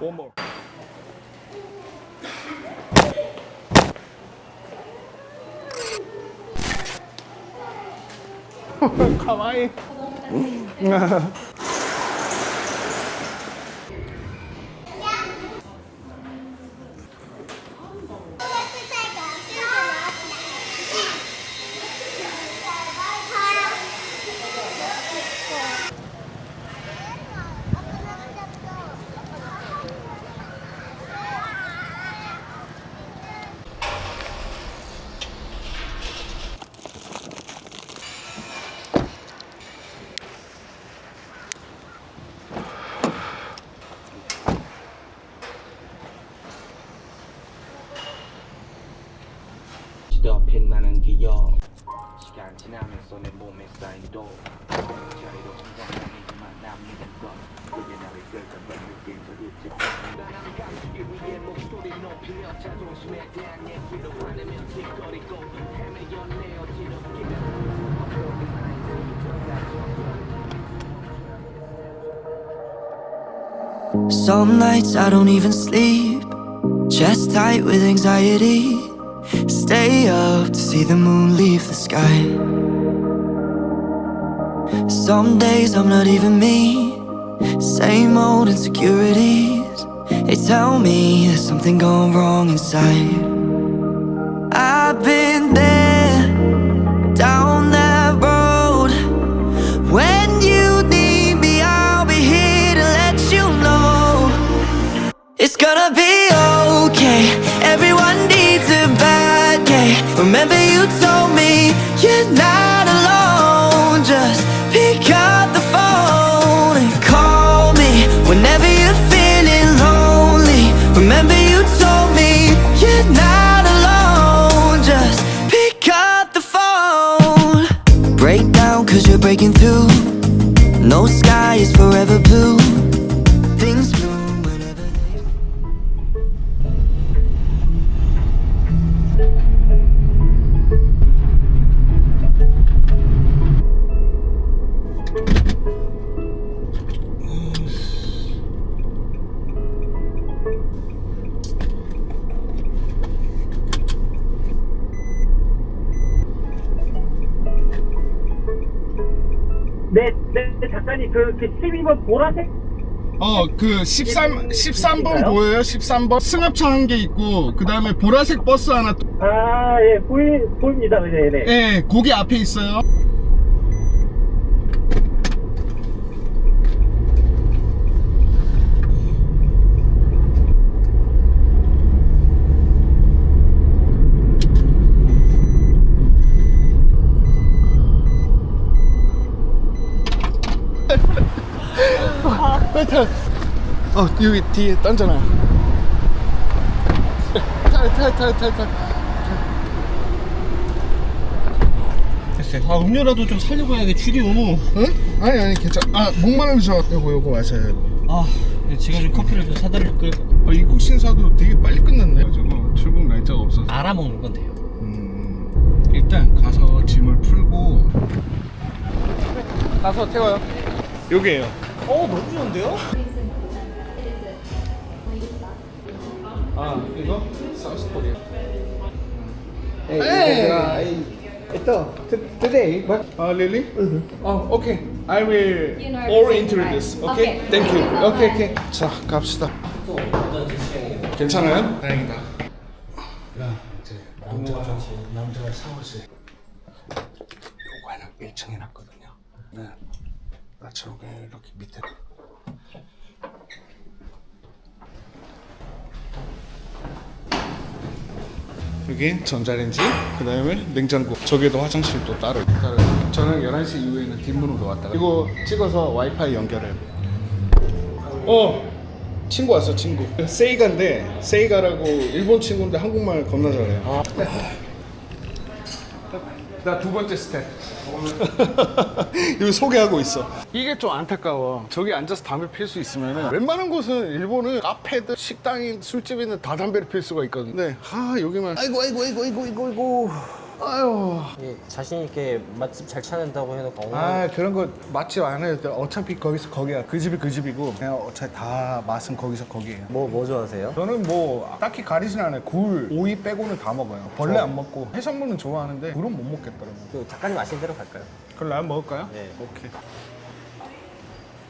One more. 가와이. Some nights I don't even sleep, chest tight with anxiety. Stay up to see the moon leave the sky. Some days I'm not even me, same old insecurities. They tell me there's something gone wrong inside. 그, 그 12번 보라색? 어, 그 13, 13번 보여요? 13번? 승합차 한 개 있고, 그 다음에 보라색 버스 하나. 또- 아, 예, 보이, 보입니다. 네, 네. 예, 거기 앞에 있어요. 어, 여기 뒤에 던져놔. 타, 타, 타, 타, 타. 아 음료라도 좀 살려고 해야 돼 취리 우 응? 아니 아니 괜찮아. 아 목마르셔 요거 요거 마셔요 아 제가 좀 커피를 좀 사드릴 걸 어, 입국 신사도 되게 빨리 끝났네. 가지고 출국 날짜가 없어서. 알아먹는 건데요. 음, 일단 가서 짐을 풀고. 가서 태워요. 여기에요. 어 너무 좋은데요? 아 이거? 사우스 코리아 Hey, ito, t- today, what? 아 really? 어 오케이 I will You know all everything, introduce right? okay? Okay. Thank you 오케이 오케이 자 갑시다 괜찮아요? 다행이다 야 이제 남자가 남자가 샤워실 요거는 1층 해놨거든요 네 나처럼 이렇게 밑에 여기 전자레인지 그 다음에 냉장고. 저기도 화장실도 따로 따로 저는 11시 이후에는 뒷문으로 왔다가 이거 찍어서 와이파이 연결해 어 친구 왔어 친구. 세이가인데 세이가라고 일본 친구인데 한국말 겁나 잘해요 나 두 번째 스텝. 이거 소개하고 있어. 이게 좀 안타까워. 저기 앉아서 담배 필 수 있으면 웬만한 곳은 일본은 카페든 식당인 술집이든 다 담배를 필 수가 있거든. 근데 아 여기만. 아이고 아이고 아이고 아이고 아이고 아이고 아유. 예, 자신 있게 맛집 잘 찾는다고 해놓고. 아 그런 거 맛집 안 해도 돼. 어차피 거기서 거기야. 그 집이 그 집이고 그냥 어차피 다 맛은 거기서 거기에요. 뭐, 뭐 좋아하세요? 저는 뭐 딱히 가리진 않아요. 굴, 오이 빼고는 다 먹어요. 벌레 안 먹고 해산물은 좋아하는데 굴은 못 먹겠더라고요. 그 작가님 아시는 대로 갈까요? 그럼 라면 먹을까요? 네. 오케이.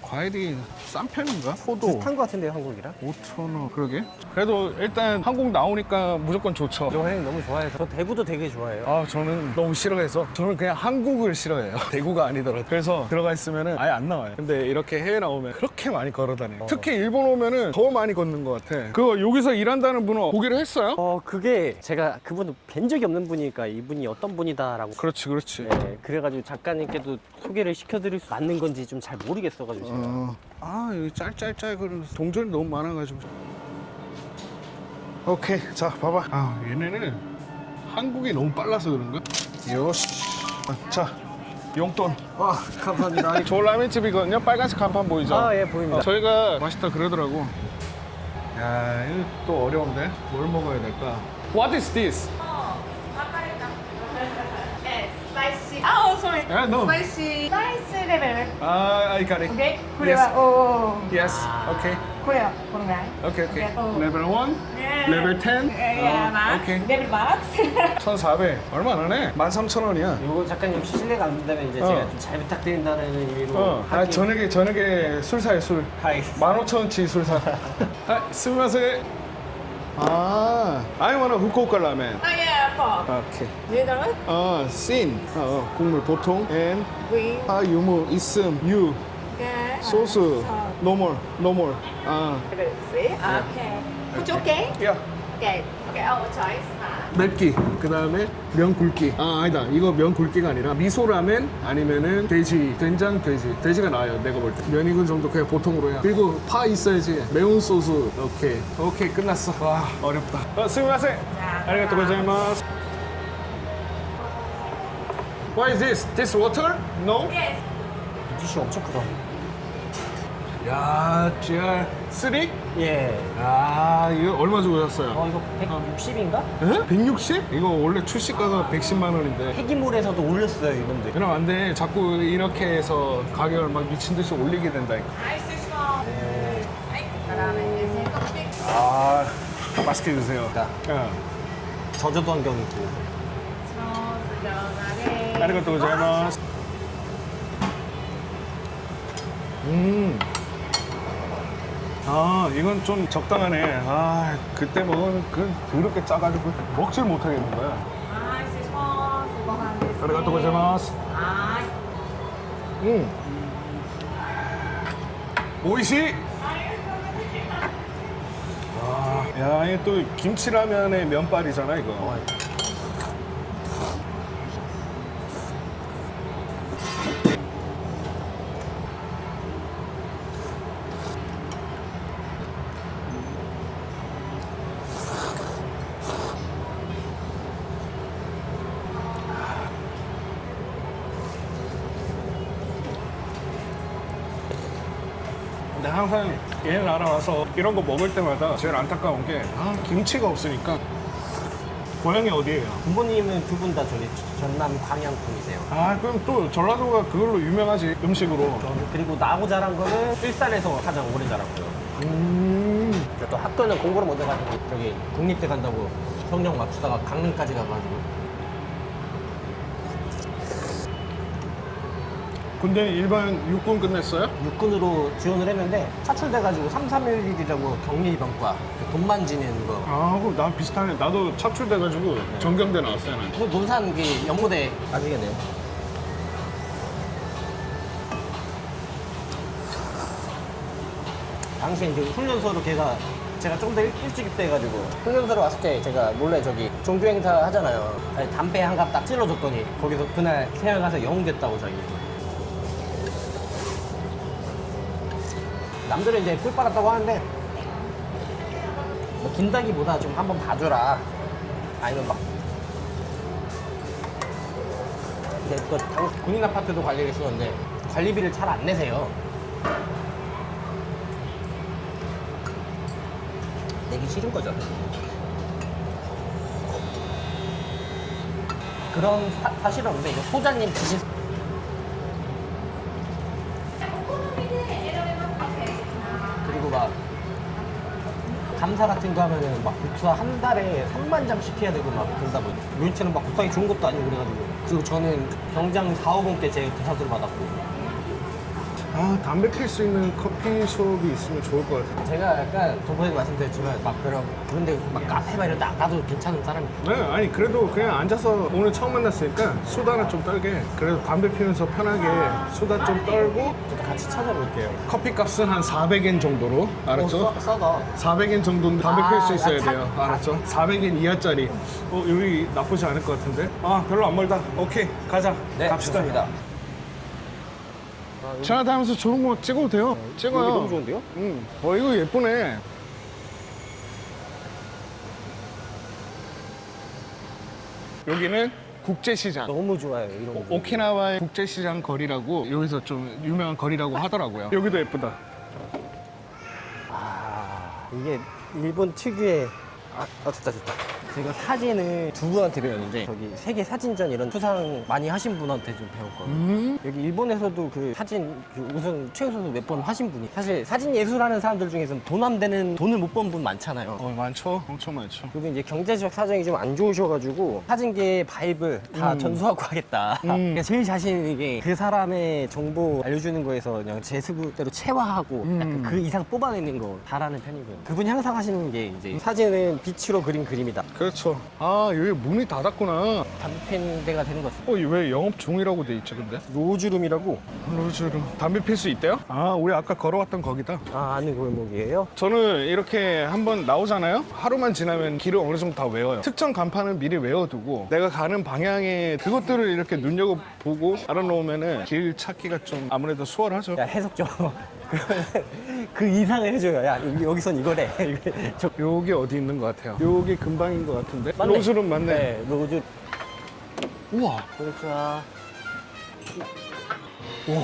과일이 싼 편인가? 포도 비슷한 것 같은데요, 한국이랑? 5천 원. 그러게. 그래도 일단 한국 나오니까 무조건 좋죠. 저 형님 너무 좋아해서. 저 대구도 되게 좋아해요. 아 저는 너무 싫어해서 저는 그냥 한국을 싫어해요 대구가 아니더라도 그래서 들어가 있으면 아예 안 나와요 근데 이렇게 해외 나오면 그렇게 많이 걸어 다녀요 특히 일본 오면은 더 많이 걷는 것 같아 그거 여기서 일한다는 분은 보기로 했어요? 어 그게 제가 그분을 뵌 적이 없는 분이니까 이분이 어떤 분이다라고 그렇지 그렇지 네, 그래가지고 작가님께도 소개를 시켜드릴 수 맞는 건지 좀 잘 모르겠어가지고 제가 어. 아 여기 짤짤짤 그런 동전이 너무 많아가지고 오케이 자 봐봐 아 얘네는 한국이 너무 빨라서 그런가? 요시 아, 자 용돈 아 감사합니다 저 라면집이거든요 빨간색 간판 보이죠? 아 예 보입니다 어, 저희가 맛있다 그러더라고. 야, 이거 또 어려운데? 뭘 먹어야 될까? What is this? Yes, spicy. Oh, sorry. Yeah, no. Spicy. Spicy level. 아, I got it. Okay. Yes. 오. Yes. Okay. 그래요. 그런가요? Okay, okay. 어. Level 1, 네. level 10. 예, 예, 어, 마x. 오케이. 레벨 마x. 1,400. 얼마 안 하네? 13,000원이야. 요거 작가님 실례가 안 된다면 이제 어. 제가 좀 잘 부탁드린다는 의미로. 어, 아. 저녁에, 저녁에 술 사요, 술. 알겠습니다. 15,000원치 술 사. 아, 스미마세. 아, I want a 후쿠오카 라멘. 아, 예, 뭐. 오케이. 얘들은 어, 씬. 어, 어, 국물 보통. and 위. 파, 유무, 있음, 유. 네. 소스 노멀 아 그래. 오케이. Would you okay? 야. Okay. Okay. Our choice. 아. 맵기 그 다음에 면 굵기 아 아니다 이거 면 굵기가 아니라 미소라면 아니면은 돼지 된장 돼지 돼지가 나아요 내가 볼 때 면 익은 정도 그냥 보통으로 해 그리고 파 있어야지 매운 소스 오케이 오케이 끝났어 와 어렵다 어, 스미마세 아리가또 고자이마스 What is this? This water? No? Yes. 엄청 크다. 야, GR 3? 예. 아, 이거 얼마 주고 샀어요? 어, 이거 160인가? 에? 160? 이거 원래 출시가가 110만 원인데. 폐기물에서도 올렸어요, 이분들. 그럼 안 돼. 자꾸 이렇게 해서 가격을 막 미친 듯이 올리게 된다. 아이스 small. 아이, 그다음에 이제 커피. 아, 맛있게 드세요. 자. 야, 저조도 환경 있고. 들어가네. 아리가또 고자이마스. 음. 아, 이건 좀 적당하네. 아, 그때 먹은 그 더럽게 짜가지고 먹질 못하겠는 거야. 아이스 small. 수고하셨습니다. 아리가또 고자이마스. 아, 음. 오이시. 와, 야, 이게 또 김치라면의 면발이잖아 이거. 근데 항상 얘 나라 와서 이런 거 먹을 때마다 제일 안타까운 게 아, 김치가 없으니까. 고향이 어디예요? 부모님은 두 분 다 저기 전남 광양 분이세요. 아, 그럼 또 전라도가 그걸로 유명하지 음식으로. 그리고 나고 자란 거는 일산에서 가장 오래 자랐고요. 음. 또 학교는 공부를 못 해가지고 저기 국립대 간다고 성적 맞추다가 강릉까지 가가지고 근데 일반 육군 끝냈어요? 육군으로 지원을 했는데 차출돼가지고 3, 3, 1, 1이라고 격리병과 그돈 만지는 거 아, 그럼 나 비슷하네. 나도 차출돼가지고 전경대 나왔어요. 난. 그 논산 그 연고대 아시겠네요. 당시에 이제 훈련소로 걔가 제가 좀더 일 찍 입대해가지고 훈련소로 왔을 때 제가 몰래 저기 종교 행사 하잖아요. 아니, 담배 한 갑 딱 찔러줬더니 거기서 그날 가서 영웅 됐다고 자기. 남들은 이제 꿀 빨았다고 하는데 뭐 긴다기보다 좀 한번 봐줘라. 아니면 막 근데 그 당, 군인 아파트도 관리를 했었는데 관리비를 잘 안 내세요. 내기 싫은 거죠. 그런 사, 사실은 없는데 이제 소장님 지시 감사 같은 거 하면은 막 국수 한 달에 3만 장씩 해야 되고 막 그러다 보니 뮤니츠는 막 국상이 좋은 것도 아니고 그래가지고. 그리고 저는 병장 4, 50때제 부사들 받았고 아 담배 필 수 있는 커피숍이 있으면 좋을 것 같아요. 제가 약간 저번에도 말씀드렸지만 막 그런 그런데 막 카페 막 이런 데안 가도 괜찮은 사람이 네, 아니 그래도 그냥 앉아서 오늘 처음 만났으니까 수다나 좀 떨게. 그래도 담배 피면서 편하게 수다 좀 떨고 같이 찾아볼게요. 커피 값은 한 400엔 정도로 알았죠? 어, 싸, 싸다. 400엔 정도는 담배 아, 필 수 있어야 야, 참. 돼요. 알았죠? 400엔 이하짜리. 어, 여기 나쁘지 않을 것 같은데? 아, 별로 안 멀다. 오케이, 가자. 네, 갑시다. 좋습니다. 지나다니면서 좋은 거 찍어도 돼요. 찍어요. 여기 너무 좋은데요? 응. 어, 이거 예쁘네. 여기는 국제시장. 너무 좋아요 이런 거. 오키나와의 국제시장 거리라고 여기서 좀 유명한 거리라고 하더라고요. 여기도 예쁘다. 아, 이게 일본 특유의 아, 아 됐다 됐다. 제가 사진을 두 분한테 배웠는데 저기 세계 사진전 이런 수상 많이 하신 분한테 좀 배웠거든요. 음. 여기 일본에서도 그 사진 그 우선 최우선도 몇번 하신 분이 사실 사진 예술하는 사람들 중에서는 돈 안 되는 돈을 못 번 분 많잖아요. 어, 많죠. 엄청 많죠. 그리고 이제 경제적 사정이 좀 안 좋으셔가지고 사진계의 바입을 다 전수하고 하겠다. 음. 그러니까 제일 자신 있는 게그 사람의 정보 알려주는 거에서 그냥 제 스스로대로 체화하고 음. 약간 그 이상 뽑아내는 거 잘하는 편이고요. 그분이 항상 하시는 게 이제 사진은 빛으로 그린 그림이다. 그렇죠. 아, 여기 문이 닫았구나. 담배 데가 되는 것 같습니다. 어, 왜 영업 중이라고 돼 있지, 근데? 로즈룸이라고? 로즈룸. 담배 필 수 있대요? 아, 우리 아까 걸어왔던 거기다. 아 아는 골목이에요? 저는 이렇게 한번 나오잖아요? 하루만 지나면 길을 어느 정도 다 외워요. 특정 간판은 미리 외워두고 내가 가는 방향에 그것들을 이렇게 눈여겨보고 알아놓으면은 길 찾기가 좀 아무래도 수월하죠. 야 해석 좀. 그러면 그 이상을 해줘요. 야 여기- 여기선 이거래. 저 여기 어디 있는 것 같아요? 여기 근방인 것 같은데? 맞네. 로즈룸 맞네. 네, 로즈. 우와. 그렇구나. 우와,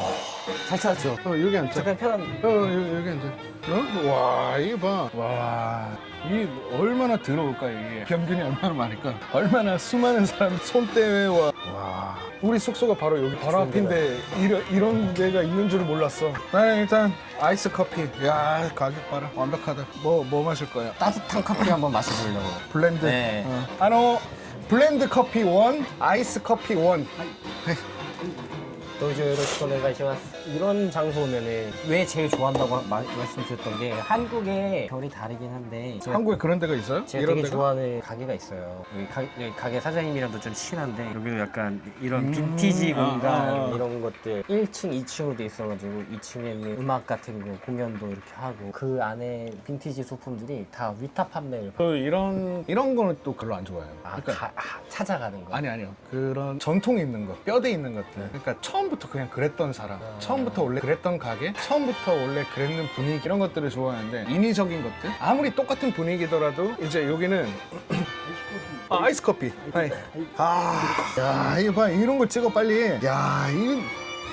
잘 찾았죠? 어, 여기 앉자. 잠깐 편한. 어, 여기, 여기 앉아. 어? 와, 이거 봐. 와, 이게 얼마나 더러울까, 이게. 병균이 얼마나 많을까. 얼마나 수많은 사람 손때와. 와. 우리 숙소가 바로 여기 바로 앞인데 이런, 이런 데가 있는 줄은 몰랐어. 나는 일단 아이스 커피. 야, 가격 봐라. 완벽하다. 뭐, 뭐 마실 거야? 따뜻한 커피 한번 마셔보려고. 블렌드. 네. 어. 아노, 블렌드 커피 원, 아이스 커피 원. 오네가이시마스. 이런 장소 오면은 왜 제일 좋아한다고 마- 말씀드렸던 게 한국의 결이 다르긴 한데 제가, 한국에 그런 데가 있어요? 제가 이런 되게? 좋아하는 가게가 있어요. 여기, 가, 여기 가게 사장님이랑도 좀 친한데 여기도 약간 이런 빈티지 아, 공간 아, 아. 이런 것들 1층, 2층으로 돼 있어가지고 2층에는 음악 같은 거 공연도 이렇게 하고 그 안에 빈티지 소품들이 다 위탁 판매를 그 이런 이런 거는 또 별로 안 좋아해요. 아, 그러니까 가- 아, 찾아가는 거. 아니 아니요. 그런 전통 있는 거, 뼈대 있는 것들. 그러니까 처음부터 그냥 그랬던 사람, 처음부터 원래 그랬던 가게, 처음부터 원래 그랬는 분위기 이런 것들을 좋아하는데 인위적인 것들. 아무리 똑같은 분위기더라도 이제 여기는 아, 아이스 커피. 아이. 아, 야 이거 봐 이런 거 찍어 빨리. 야 이거,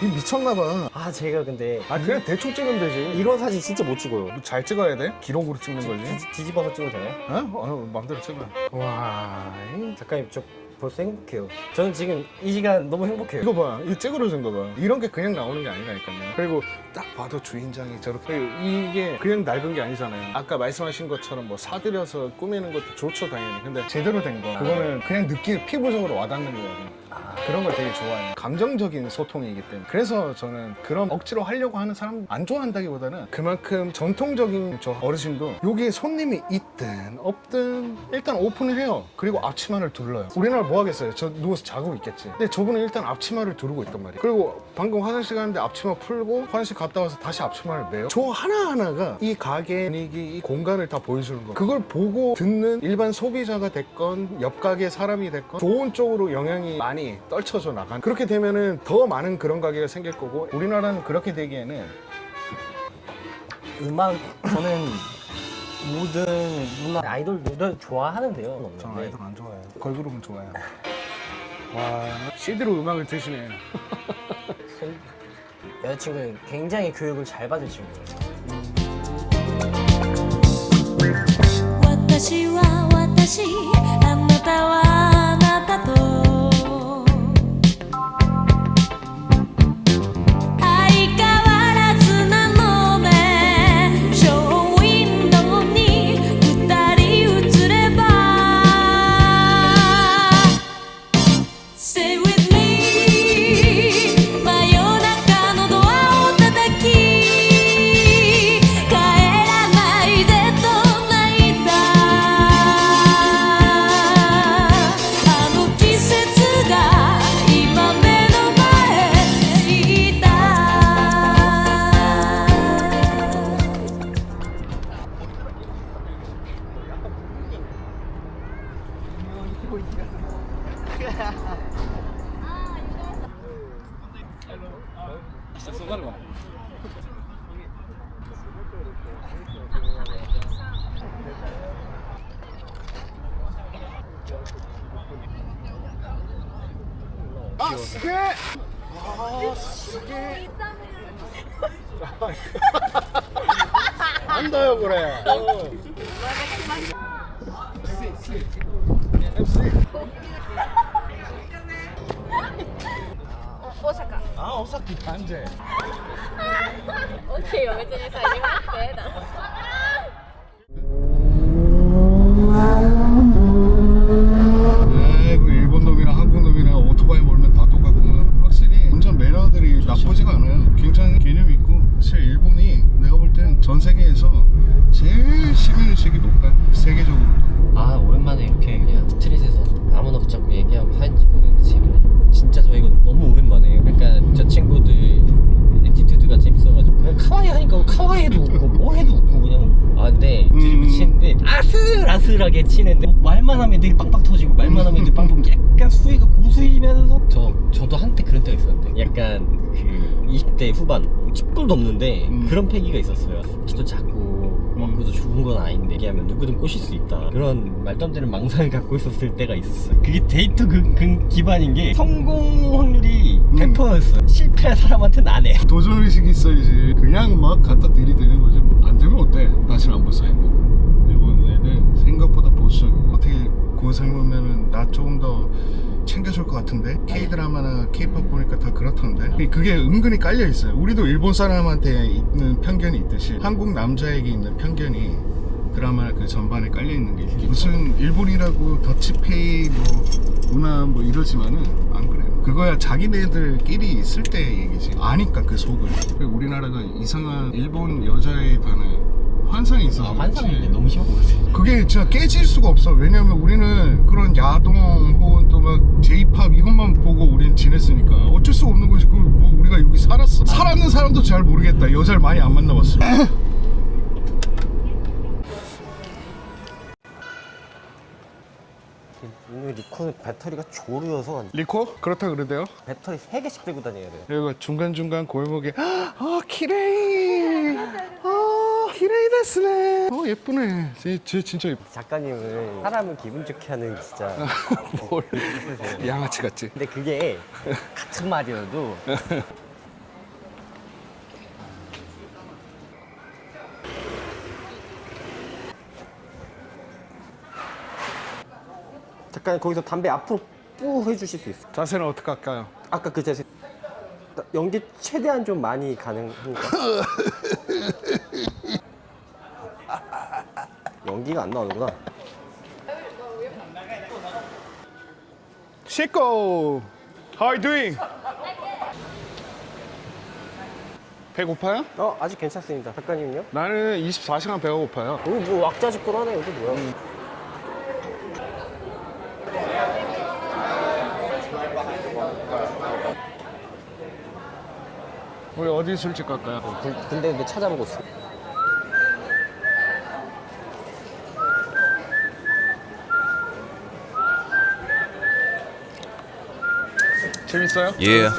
이거 미쳤나 봐. 아 제가 근데 아 그냥 대충 찍으면 되지. 이런 사진 진짜 못 찍어요. 잘 찍어야 돼. 기록으로 찍는 거지. 뒤- 뒤집어서 찍어도 되나요? 어? 어 마음대로 찍어. 와. 이- 작가님 저 벌써 행복해요. 저는 지금 이 시간 너무 행복해요. 이거 봐, 이 찌그러진 거 봐. 이런 게 그냥 나오는 게 아니라니까요. 그리고 딱 봐도 주인장이 저렇게 이게 그냥 낡은 게 아니잖아요. 아까 말씀하신 것처럼 뭐 사들여서 꾸미는 것도 좋죠 당연히. 근데 제대로 된 거, 그거는 그냥 느끼 피부적으로 와닿는 거거든요. 그런 걸 되게 좋아해요. 감정적인 소통이기 때문에. 그래서 저는 그런 억지로 하려고 하는 사람 안 좋아한다기보다는 그만큼 전통적인 저 어르신도 여기에 손님이 있든 없든 일단 오픈을 해요. 그리고 앞치마를 둘러요. 우리나라 뭐 하겠어요? 저 누워서 자고 있겠지. 근데 저분은 일단 앞치마를 두르고 있단 말이에요. 그리고 방금 화장실 갔는데 앞치마 풀고 화장실 갔다 와서 다시 앞치마를 매요. 저 하나하나가 이 가게 분위기, 이 공간을 다 보여주는 거예요. 그걸 보고 듣는 일반 소비자가 됐건 옆 가게 사람이 됐건 좋은 쪽으로 영향이 많이 떨쳐져 나간 그렇게 되면은 더 많은 그런 가게가 생길 거고 우리나라는 그렇게 되기에는 음악 저는 모든 문화 아이돌들 좋아하는데요. 전 네. 아이돌 안 좋아해요 걸그룹은 좋아해요 와 CD로 음악을 드시네 여자친구는 굉장히 교육을 잘 받은 친구예요. 私は私あなたは あすげえあすげえなんだよこれ FC FC 大阪ああ、おさき感じ。大きいよ別にさ言わなくてええだろ 약간 그 20대 후반 ጭ뿔도 없는데 음. 그런 패기가 있었어요 키도 작고 먹고도 좋은 건 아닌데 얘기하면 누구든 꼬실 수 있다 그런 말도 안 되는 망상을 갖고 있었을 때가 있었어요 그게 데이터 그, 그 기반인 게 성공 확률이 음. 100%였어요 실패한 사람한테는 안해 도전 의식이 있어야지 그냥 막 갖다 들이대는 거지 뭐. 안 되면 어때? 다시는 안 볼사 있는 일본 애들 생각보다 보수적이고 어떻게 그거 생각하면은 나 조금 더 챙겨줄 것 같은데 K-드라마나 K-팝 보니까 다 그렇던데 그게 은근히 깔려 있어요 우리도 일본 사람한테 있는 편견이 있듯이 한국 남자에게 있는 편견이 드라마 그 전반에 깔려 있는 게 있지. 무슨 일본이라고 더치페이 뭐 문화 뭐 이러지만은 안 그래요. 그거야 자기네들끼리 있을 때 얘기지. 아니까 그 속을. 우리나라가 이상한 일본 반한 환상이 있어서 아. 환상인데 너무 것 같아요 그게 진짜 깨질 수가 없어. 왜냐면 우리는 그런 야동 혹은 또막 J-팝 이것만 보고 우리는 지냈으니까 어쩔 수 없는 거지. 그뭐 우리가 여기 살았어. 살았는 사람도 잘 모르겠다. 여자를 많이 안 만나봤어. 오늘 리콘은 배터리가 조르여서 리코? 그렇다 그러대요. 배터리 3개씩 들고 다녀야 돼요 그리고 중간중간 골목에 아 키레이 아 키레이 데스네 어 예쁘네 쟤, 쟤 진짜 예쁘 작가님은 사람을 기분 좋게 하는 진짜 뭘 양아치 같지 근데 그게 같은 말이어도 잠깐 거기서 담배 앞으로 뿌 해주실 수 있어요? 자세는 어떻게 할까요? 아까 그 자세 연기 최대한 좀 많이 가능한가? 기가 안 나오는구나 시코 How are you doing? 배고파요? 어 아직 괜찮습니다 작가님은요? 나는 24시간 배가 고파요 오, 뭐 왁자지껄 하네 이거 뭐야 우리 어디 술집 갈까요? 군- 군대 근데 찾아보고 있어 재밌어요? Yeah.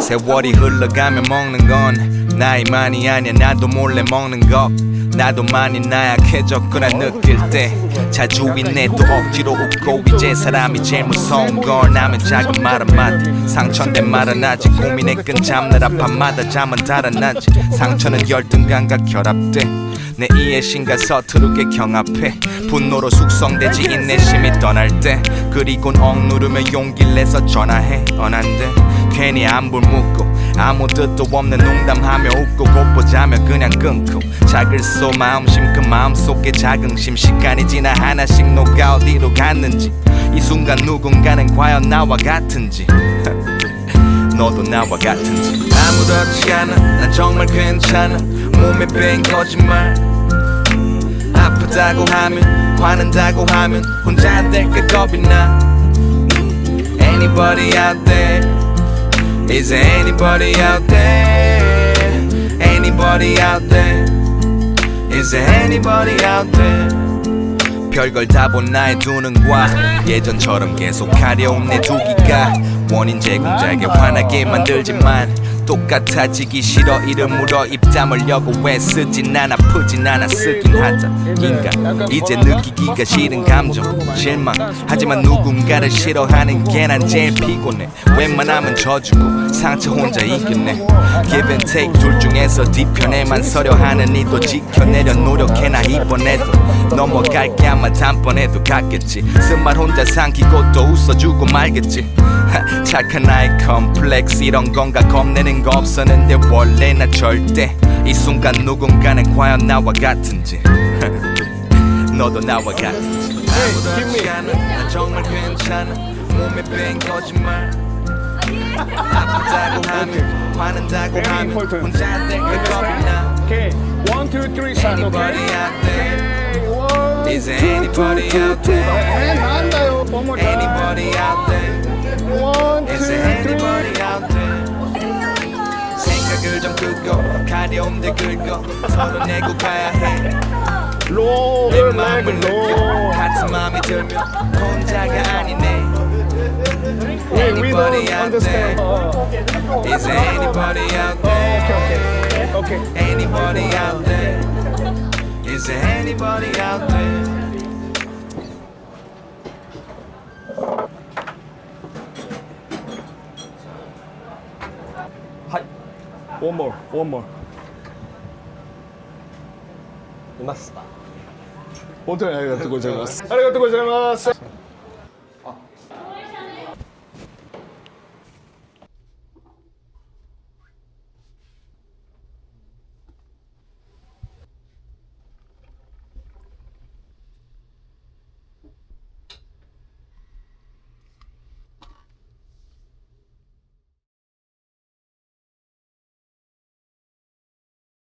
세월이 흘러가며 먹는 건 나이만이 아니야. 나도 몰래 먹는 것 나도 많이 나약해졌구나 느낄 때. 자주 있네. 또 억지로 웃고 이제 사람이 제일 무서운 걸 나면 작은 말 한마디. 상처된 말은 아직 고민의 끈 잡느라 밤마다 잠은 달아나지. 상처는 열등 감각 결합돼. 내 이해심과 서투르게 경합해 분노로 숙성되지 인내심이 떠날 때 그리곤 억누르며 용기를 내서 전화해. 언한데 괜히 안불 묻고 아무 뜻도 없는 농담하며 웃고 곧보자며 그냥 끊고 작을 쏘 마음심 그 마음속에 자긍심. 시간이 지나 하나씩 녹아 어디로 갔는지. 이 순간 누군가는 과연 나와 같은지. 너도 나와 같은지. 아무렇지 않아. 난 정말 괜찮아. 몸에 뺀 거짓말. 아프다고 하면 화낸다고 하면 혼자 될까 겁이 나 Anybody out there Is there anybody out there Anybody out there Is there anybody out there 별걸 다 본 나의 두 눈과 예전처럼 계속 가려운 내두 귀가 원인 제공자에게 화나게 만들지만 똑같아지기 싫어. 이름 물어 입 다물려고 애쓰진 않아? 아프진 않아. 쓰긴 하자. 인간 이제 느끼기가 싫은 감정 실망. 하지만 누군가를 싫어하는 게 난 제일 피곤해. 웬만하면 져주고 상처 혼자 이겨내 Give and take 둘 중에서 뒤편에만 서려 하는 이도 지켜내려 노력해 나 이번에도. 넘어갈게 아마 단번에도 갔겠지. 쓴말 혼자 삼키고 또 웃어주고 말겠지. 하, 착한 나의 컴플렉스 이런 건가 겁내는 거 없었는데 원래 나 절대 이 순간 누군가는 과연 나와 같은지 너도 나와 같은지 아무렇지 않아 난 정말 괜찮아 몸에 뺀 거짓말 아프다고 하면 화난다고 하면 혼자 될까 겁이 나 Okay, one, two, three. Anybody Okay. out there? Okay, one, Is there two, anybody two, out two, two. there? And 한다요. One more time. Anybody out there? One, Is two, there three. anybody out there? 생각을 좀 끄고 가려움들 긁어 털어내고 가야 해. 내 로를 맘을 내고 느껴 로. 같은 마음이 들면 혼자가 아니네. We, we don't Anybody out understand. there? 어, Is there anybody out 어, there? 오케이, 오케이. 오케이. Anybody out there? Is there anybody out there? one more, one more. いますか本当にありがとうございます。ありがとうございます。